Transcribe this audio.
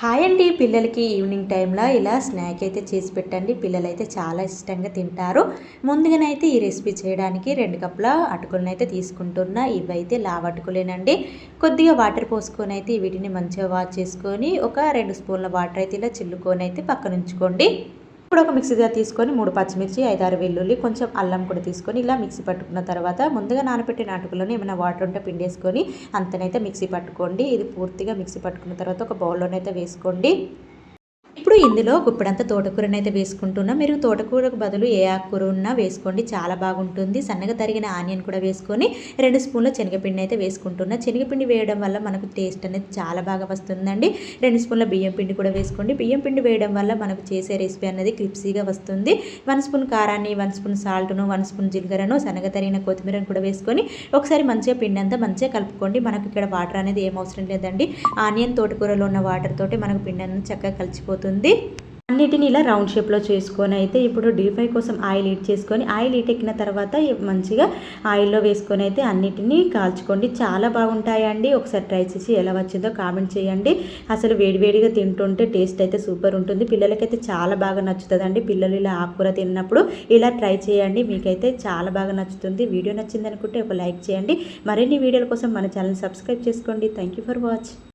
Hi అండి పిల్లలకి evening టైంలో ఇలా స్నాక్ అయితే చేసి పెట్టండి. పిల్లలు అయితే చాలా ఇష్టంగా తింటారు. ముందుగానైతే ఈ రెసిపీ చేయడానికి రెండు కప్పుల అటుకులను అయితే తీసుకుంటున్నా. ఇవైతే లావ్ అటుకులేనండి కొద్దిగా వాటర్ పోసుకొని అయితే వీటిని మంచిగా వాష్ చేసుకొని ఒక రెండు స్పూన్ల వాటర్ అయితే ఇలా చిల్లుకొని అయితే పక్కన ఉంచుకోండి. ఇప్పుడు ఒక మిక్సీ జార్ తీసుకొని మూడు పచ్చిమిర్చి ఐదారు వెల్లుల్లి కొంచెం అల్లం కూడా తీసుకొని ఇలా మిక్సీ పట్టుకున్న తర్వాత ముందుగా నానబెట్టిన అటుకులను ఏమైనా వాటర్ ఉంటే పిండేసుకొని అంతనైతే మిక్సీ పట్టుకోండి. ఇది పూర్తిగా మిక్సీ పట్టుకున్న తర్వాత ఒక బౌల్లోనైతే వేసుకోండి. ఇప్పుడు ఇందులో గుప్పిడంత తోటకూరని అయితే వేసుకుంటున్నాం. మీరు తోటకూరకు బదులు ఏ ఆకుకూర ఉన్నా వేసుకోండి. చాలా బాగుంటుంది. సన్నగా తరిగిన ఆనియన్ కూడా వేసుకొని రెండు స్పూన్ల శనగపిండి అయితే వేసుకుంటున్నా. శనగపిండి వేయడం వల్ల మనకు టేస్ట్ అనేది చాలా బాగా వస్తుందండి. రెండు స్పూన్ల బియ్యం పిండి కూడా వేసుకోండి. బియ్యం పిండి వేయడం వల్ల మనకు చేసే రెసిపీ అనేది క్రిప్సీగా వస్తుంది. వన్ స్పూన్ కారాన్ని వన్ స్పూన్ సాల్ట్ను వన్ స్పూన్ జీలకర్రను సన్నగా తరిగిన కొత్తిమీరను కూడా వేసుకొని ఒకసారి మంచిగా పిండి అంతా మంచిగా కలుపుకోండి. మనకు ఇక్కడ వాటర్ అనేది ఏం అవసరం లేదండి. ఆనియన్ తోటకూరలో ఉన్న వాటర్ తోటి మనకు పిండి అంతా చక్కగా కలిసిపోతుంది. ఉంటుంది అన్నిటిని ఇలా రౌండ్ షేప్లో చేసుకొని అయితే ఇప్పుడు డీప్ ఫ్రై కోసం ఆయిల్ హీట్ చేసుకొని ఆయిల్ హీట్ ఎక్కిన తర్వాత మంచిగా ఆయిల్లో వేసుకొని అయితే అన్నిటినీ కాల్చుకోండి. చాలా బాగుంటాయండి. ఒకసారి ట్రై చేసి ఎలా వచ్చిందో కామెంట్ చేయండి. అసలు వేడివేడిగా తింటుంటే టేస్ట్ అయితే సూపర్ ఉంటుంది. పిల్లలకైతే చాలా బాగా నచ్చుతుందండి. పిల్లలు ఇలా ఆకుకూర తిన్నప్పుడు ఇలా ట్రై చేయండి. మీకైతే చాలా బాగా నచ్చుతుంది. వీడియో నచ్చింది అనుకుంటే ఒక లైక్ చేయండి. మరిన్ని వీడియోల కోసం మన ఛానల్ సబ్స్క్రైబ్ చేసుకోండి. Thank you for watch.